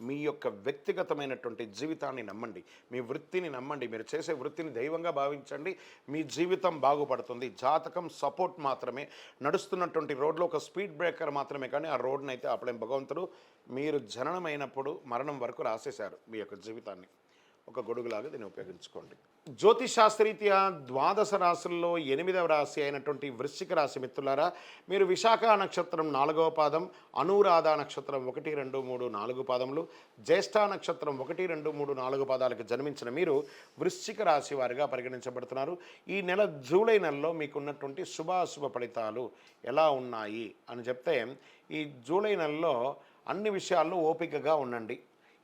మీ యొక్క వ్యక్తిగతమైనటువంటి జీవితాన్ని నమ్మండి. మీ వృత్తిని నమ్మండి. మీరు చేసే వృత్తిని దైవంగా భావించండి. మీ జీవితం బాగుపడుతుంది. జాతకం సపోర్ట్ మాత్రమే. నడుస్తున్నటువంటి రోడ్లో ఒక స్పీడ్ బ్రేకర్ మాత్రమే కానీ ఆ రోడ్ని అయితే భగవంతుడు మీరు జననమైనప్పుడు మరణం వరకు రాసేశారు మీ యొక్క జీవితాన్ని. ఒక గొడుగులాగా దీన్ని ఉపయోగించుకోండి. జ్యోతిషాస్త్రీత్యా ద్వాదశ రాశుల్లో ఎనిమిదవ రాశి అయినటువంటి వృశ్చిక రాశి మిత్రులారా మీరు విశాఖ నక్షత్రం నాలుగవ పాదం అనురాధ నక్షత్రం ఒకటి రెండు మూడు నాలుగు పాదములు జ్యేష్ఠ నక్షత్రం ఒకటి రెండు మూడు నాలుగు పాదాలకు జన్మించిన మీరు వృశ్చిక రాశి వారిగా పరిగణించబడుతున్నారు. ఈ నెల జూలై నెలలో మీకున్నటువంటి శుభాశుభ ఫలితాలు ఎలా ఉన్నాయి అని చెప్తే ఈ జూలై నెలలో అన్ని విషయాల్లో ఓపికగా ఉండండి.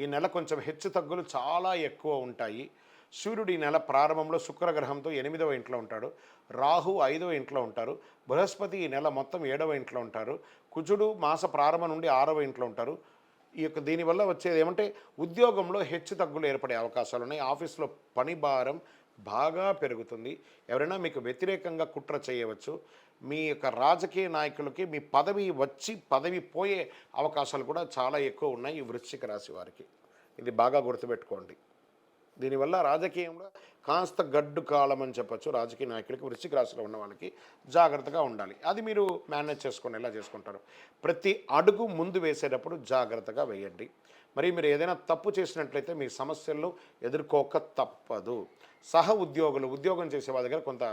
ఈ నెల కొంచెం హెచ్చు తగ్గులు చాలా ఎక్కువ ఉంటాయి. సూర్యుడు ఈ నెల ప్రారంభంలో శుక్రగ్రహంతో ఎనిమిదవ ఇంట్లో ఉంటాడు. రాహు ఐదవ ఇంట్లో ఉంటారు. బృహస్పతి ఈ నెల మొత్తం ఏడవ ఇంట్లో ఉంటారు. కుజుడు మాస ప్రారంభం నుండి ఆరవ ఇంట్లో ఉంటారు. ఈ యొక్క దీనివల్ల వచ్చేది ఏమంటే ఉద్యోగంలో హెచ్చు తగ్గులు ఏర్పడే అవకాశాలు ఉన్నాయి. ఆఫీస్లో పని భారం బాగా పెరుగుతుంది. ఎవరైనా మీకు వ్యతిరేకంగా కుట్ర చేయవచ్చు. మీ యొక్క రాజకీయ నాయకులకి మీ పదవి వచ్చి పదవి పోయే అవకాశాలు కూడా చాలా ఎక్కువ ఉన్నాయి ఈ వృశ్చిక రాశి వారికి. ఇది బాగా గుర్తుపెట్టుకోండి. దీనివల్ల రాజకీయంలో కాస్త గడ్డు కాలం అని చెప్పచ్చు. రాజకీయ నాయకులకి వృశ్చిక రాశిలో ఉన్న వాళ్ళకి జాగ్రత్తగా ఉండాలి. అది మీరు మేనేజ్ చేసుకొని ఎలా చేసుకుంటారు? ప్రతి అడుగు ముందు వేసేటప్పుడు జాగ్రత్తగా వేయండి. మరి మీరు ఏదైనా తప్పు చేసినట్లయితే మీ సమస్యలను ఎదుర్కోక తప్పదు. సహ ఉద్యోగులు ఉద్యోగం చేసే వాళ్ళ దగ్గర కొంత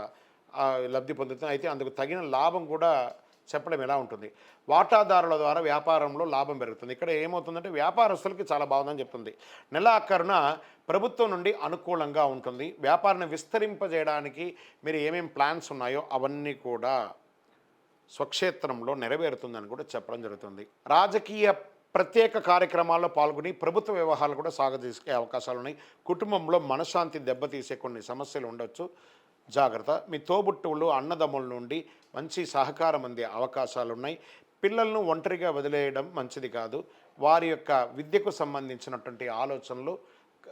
లబ్ధి పొందుతుంది అయితే అందుకు తగిన లాభం కూడా చెప్పడం ఎలా ఉంటుంది? వాటాదారుల ద్వారా వ్యాపారంలో లాభం పెరుగుతుంది. ఇక్కడ ఏమవుతుందంటే వ్యాపారస్తులకి చాలా బాగుందని చెప్తుంది. నెలాఖరున ప్రభుత్వం నుండి అనుకూలంగా ఉంటుంది. వ్యాపారాన్ని విస్తరింపజేయడానికి మీరు ఏమేం ప్లాన్స్ ఉన్నాయో అవన్నీ కూడా స్వక్షేత్రంలో నెరవేరుతుందని కూడా చెప్పడం జరుగుతుంది. రాజకీయ ప్రత్యేక కార్యక్రమాల్లో పాల్గొని ప్రభుత్వ వ్యవహారాలు కూడా సాగదీసే అవకాశాలు ఉన్నాయి. కుటుంబంలో మనశ్శాంతి దెబ్బతీసే కొన్ని సమస్యలు ఉండొచ్చు. జాగ్రత్త. మీ తోబుట్టువులు అన్నదమ్ముల నుండి మంచి సహకారం అందే అవకాశాలు ఉన్నాయి పిల్లలను ఒంటరిగా వదిలేయడం మంచిది కాదు. వారి యొక్క విద్యకు సంబంధించినటువంటి ఆలోచనలు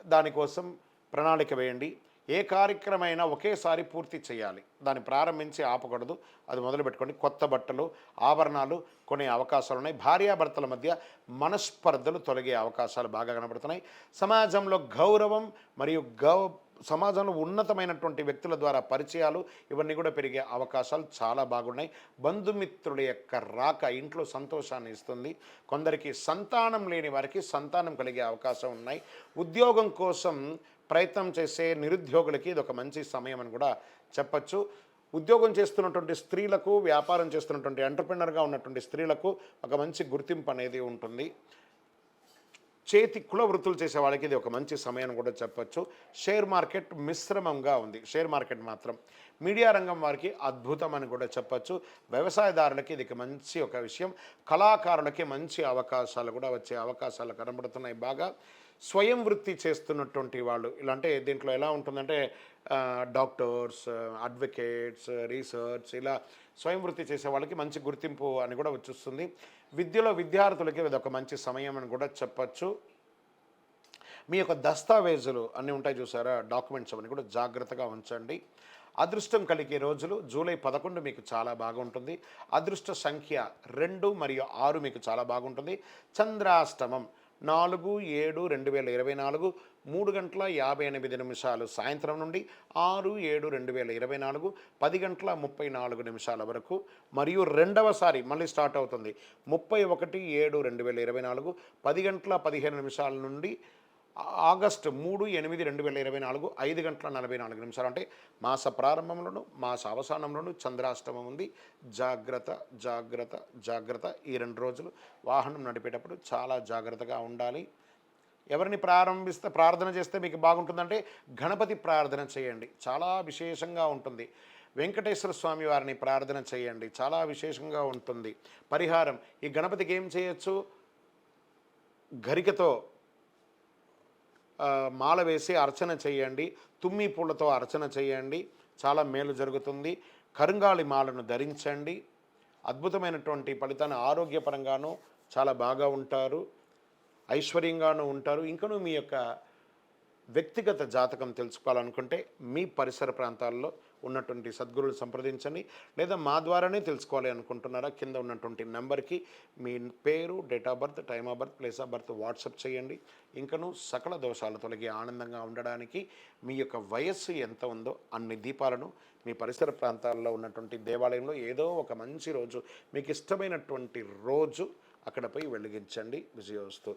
దానికోసం ప్రణాళిక వేయండి. ఏ కార్యక్రమైనా ఒకేసారి పూర్తి చేయాలి. దాన్ని ప్రారంభించి ఆపకూడదు. అది మొదలు పెట్టుకోండి కొత్త బట్టలు ఆభరణాలు కొనే అవకాశాలు ఉన్నాయి భార్యాభర్తల మధ్య మనస్పర్ధలు తొలగే అవకాశాలు బాగా కనబడుతున్నాయి. సమాజంలో గౌరవం మరియు గౌ సమాజంలో ఉన్నతమైనటువంటి వ్యక్తుల ద్వారా పరిచయాలు ఇవన్నీ కూడా పెరిగే అవకాశాలు చాలా బాగున్నాయి. బంధుమిత్రుల యొక్క రాక ఇంట్లో సంతోషాన్ని ఇస్తుంది. కొందరికి సంతానం లేని వారికి సంతానం కలిగే అవకాశం ఉన్నాయి. ఉద్యోగం కోసం ప్రయత్నం చేసే నిరుద్యోగులకి ఇది ఒక మంచి సమయం అని కూడా చెప్పచ్చు. ఉద్యోగం చేస్తున్నటువంటి స్త్రీలకు వ్యాపారం చేస్తున్నటువంటి ఎంటర్ప్రినర్గా ఉన్నటువంటి స్త్రీలకు ఒక మంచి గుర్తింపు అనేది ఉంటుంది. చేతి కుల వృత్తులు చేసే వాళ్ళకి ఇది ఒక మంచి సమయం కూడా చెప్పచ్చు. షేర్ మార్కెట్ మిశ్రమంగా ఉంది. షేర్ మార్కెట్ మాత్రం మీడియా రంగం వారికి అద్భుతం అని కూడా చెప్పచ్చు. వ్యవసాయదారులకి ఇది మంచి ఒక విషయం. కళాకారులకి మంచి అవకాశాలు కూడా వచ్చే అవకాశాలు కనబడుతున్నాయి బాగా. స్వయం వృత్తి చేస్తున్నటువంటి వాళ్ళు ఇలా అంటే దీంట్లో ఎలా ఉంటుందంటే డాక్టర్స్ అడ్వకేట్స్ రీసెర్చ్ ఇలా స్వయం వృత్తి చేసే వాళ్ళకి మంచి గుర్తింపు అని కూడా వచ్చేస్తుంది. విద్యలో విద్యార్థులకి ఇది ఒక మంచి సమయం అని కూడా చెప్పచ్చు. మీ యొక్క దస్తావేజులు అన్నీ ఉంటాయి చూసారా? డాక్యుమెంట్స్ అవన్నీ కూడా జాగ్రత్తగా ఉంచండి. అదృష్టం కలిగే రోజులు జూలై పదకొండు మీకు చాలా బాగుంటుంది. అదృష్ట సంఖ్య రెండు మరియు ఆరు మీకు చాలా బాగుంటుంది. చంద్రాష్టమం నాలుగు ఏడు రెండు వేల ఇరవై నాలుగు మూడు గంటల యాభై ఎనిమిది నిమిషాలు సాయంత్రం నుండి ఆరు ఏడు రెండు వేల ఇరవై నాలుగు పది గంటల ముప్పై నాలుగు నిమిషాల వరకు. మరియు రెండవసారి మళ్ళీ స్టార్ట్ అవుతుంది. ముప్పై ఒకటి ఏడు రెండు వేల ఇరవై నాలుగు పది గంటల పదిహేను నిమిషాల నుండి ఆగస్టు మూడు ఎనిమిది రెండు వేల ఇరవై నాలుగు ఐదు గంటల నలభై నాలుగు నిమిషాలు. అంటే మాస ప్రారంభంలోను మాస అవసానంలోను చంద్రాష్టమం ఉంది. జాగ్రత్త జాగ్రత్త జాగ్రత్త. ఈ రెండు రోజులు వాహనం నడిపేటప్పుడు చాలా జాగ్రత్తగా ఉండాలి. ఎవరిని ప్రారంభిస్తే ప్రార్థన చేస్తే మీకు బాగుంటుందంటే గణపతి ప్రార్థన చేయండి. చాలా విశేషంగా ఉంటుంది. వెంకటేశ్వర స్వామి వారిని ప్రార్థన చేయండి. చాలా విశేషంగా ఉంటుంది. పరిహారం. ఈ గణపతికి ఏం చేయొచ్చు? గరికతో మాల వేసి అర్చన చేయండి తుమ్మి పూలతో అర్చన చేయండి చాలా మేలు జరుగుతుంది. కరుంగాళి మాలను ధరించండి. అద్భుతమైనటువంటి ఫలితాన్ని ఆరోగ్యపరంగాను చాలా బాగా ఉంటారు. ఐశ్వర్యంగాను ఉంటారు. ఇంకనూ మీ యొక్క వ్యక్తిగత జాతకం తెలుసుకోవాలనుకుంటే మీ పరిసర ప్రాంతాల్లో ఉన్నటువంటి సద్గురులు సంప్రదించండి. లేదా మా ద్వారానే తెలుసుకోవాలి అనుకుంటున్నారా? కింద ఉన్నటువంటి నెంబర్కి మీ పేరు date of birth time of birth place of birth WhatsApp చేయండి. ఇంకను సకల దోషాలు తొలగి ఆనందంగా ఉండడానికి మీ యొక్క వయస్సు ఎంత ఉందో అన్ని దీపాలను మీ పరిసర ప్రాంతాల్లో ఉన్నటువంటి దేవాలయంలో ఏదో ఒక మంచి రోజు మీకు ఇష్టమైనటువంటి రోజు అక్కడ పోయి వెలిగించండి. విజయోస్తు.